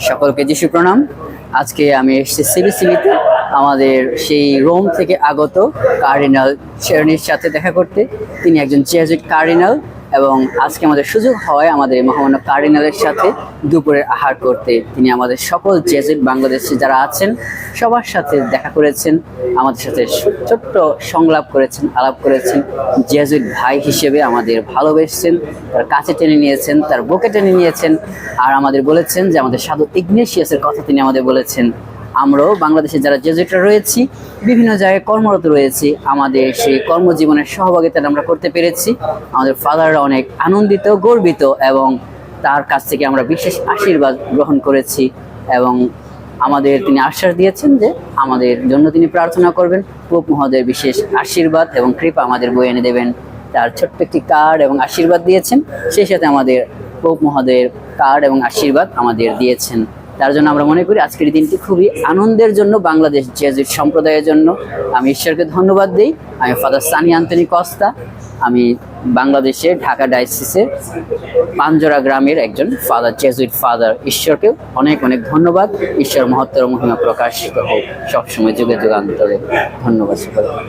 সকলকে যিশু প্রণাম। আজকে আমি এসেছি সিবিসিবিতে, আমাদের সেই রোম থেকে আগত কার্ডিনাল শেরনির সাথে দেখা করতে। তিনি একজন জেজুইট কার্ডিনাল। এবং আজকে আমাদের সুযোগ হয় আমাদের মহামান্য কার্ডিনালের সাথে দুপুরের আহার করতে। তিনি আমাদের সকল জেজুইট বাংলাদেশে যারা আছেন, সবার সাথে দেখা করেছেন, আমাদের সাথে ছোট্ট সংলাপ করেছেন, আলাপ করেছেন। জেজুইট ভাই হিসেবে আমাদের ভালোবেসেছেন, তার কাছে টেনে নিয়েছেন, তার বুকে টেনে নিয়েছেন, আর আমাদের বলেছেন যে আমাদের সাধু ইগনেশিয়াসের কথা তিনি আমাদের বলেছেন। আমরাও বাংলাদেশে যারা জেজুইটরা রয়েছি, বিভিন্ন জায়গায় কর্মরত রয়েছি, আমাদের সেই কর্মজীবনের সহভাগিতা আমরা করতে পেরেছি। আমাদের ফাদাররা অনেক আনন্দিত, গর্বিত এবং তার কাছ থেকে আমরা বিশেষ আশীর্বাদ গ্রহণ করেছি এবং আমাদের তিনি আশ্বাস দিয়েছেন যে আমাদের জন্য তিনি প্রার্থনা করবেন পোপ মহোদয়ের বিশেষ আশীর্বাদ এবং কৃপা আমাদের বয়ে এনে দেবেন। তার ছোট্ট একটি কার্ড এবং আশীর্বাদ দিয়েছেন, সেই সাথে আমাদের পোপ মহোদয়ের কার্ড এবং আশীর্বাদ আমাদের দিয়েছেন। তার জন্য আমরা মনে করি আজকের দিনটি খুবই আনন্দের জন্য, বাংলাদেশ জেজুইট সম্প্রদায়ের জন্য। আমি ঈশ্বরকে ধন্যবাদ দিই। আমি ফাদার সানি আন্তনি কস্তা। আমি বাংলাদেশে ঢাকা ডায়াসিসের পাঞ্জরা গ্রামের একজন ফাদার জেজুইট ফাদার ঈশ্বরকে অনেক অনেক ধন্যবাদ। ঈশ্বর মহত্তর মহিমা প্রকাশিত হোক। সবসময় যুগে যুগান্তরে। ধন্যবাদ সকলকে।